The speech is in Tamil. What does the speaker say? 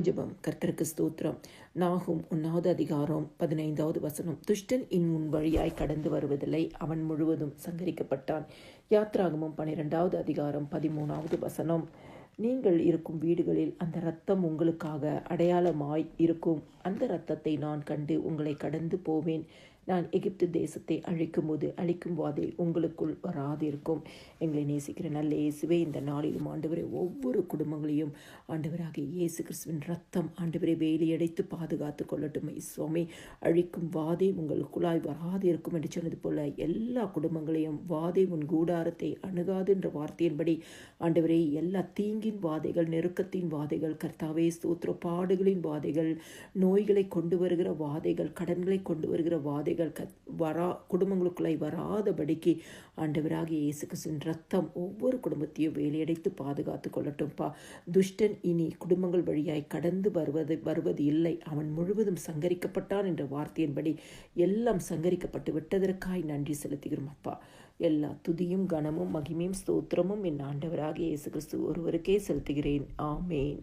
ஜெபம் கர்த்தருக்கு ஸ்தோத்திரம் நாகும் ஒன்றாவது அதிகாரம் பதினைந்தாவது வசனம் துஷ்டன் இன் உன் வழியாய் கடந்து வருவதில்லை அவன் முழுவதும் சங்கரிக்கப்பட்டான் யாத்ராகமும் பனிரெண்டாவது அதிகாரம் பதிமூணாவது வசனம் நீங்கள் இருக்கும் வீடுகளில் அந்த இரத்தம் உங்களுக்காக அடையாளமாய் இருக்கும் அந்த இரத்தத்தை நான் கண்டு உங்களை கடந்து போவேன் நான் எகிப்து தேசத்தை அழிக்கும்போது அழிக்கும் வாதை உங்களுக்குள் வராதிருக்கும். எங்களை நேசிக்கிற நல்ல இயேசுவே இந்த நாளிலும் ஆண்டவரை ஒவ்வொரு குடும்பங்களையும் ஆண்டவராக இயேசு கிறிஸ்துவின் ரத்தம் ஆண்டவரை வேலியடைத்து பாதுகாத்து கொள்ளட்டும். சுவாமி அழிக்கும் வாதை உங்களுக்குள்ளாய் வராது இருக்கும் என்று சொன்னது போல எல்லா குடும்பங்களையும் வாதை உன் கூடாரத்தை அணுகாது என்ற வார்த்தையின்படி ஆண்டவரே எல்லா தீங்கின் வாதைகள் நெருக்கத்தின் வாதைகள் கர்த்தாவே ஸ்தோத்திர பாடுகளின் வாதைகள் நோய்களை கொண்டு வருகிற வாதைகள் கடன்களை கொண்டு வருகிற வாதைகள் க வரா குடும்பங்களுக்குள்ளாய் வராதபடிக்கு ஆண்டவராக இயேசு கிறிஸ்துவின் ரத்தம் ஒவ்வொரு குடும்பத்தையும் வேலையடைத்து பாதுகாத்து கொள்ளட்டும்ப்பா துஷ்டன் இனி குடும்பங்கள் வழியாய் கடந்து வருவது வருவது இல்லை. அவன் முழுவதும் சங்கரிக்கப்பட்டான் என்ற வார்த்தையின்படி எல்லாம் சங்கரிக்கப்பட்டு விட்டதற்காய் நன்றி செலுத்துகிறோம் அப்பா. எல்லா துதியும் கனமும் மகிமையும் ஸ்தோத்திரமும் என் ஆண்டவராக இயேசு கிறிஸ்து ஒருவருக்கே செலுத்துகிறேன். ஆமேன்.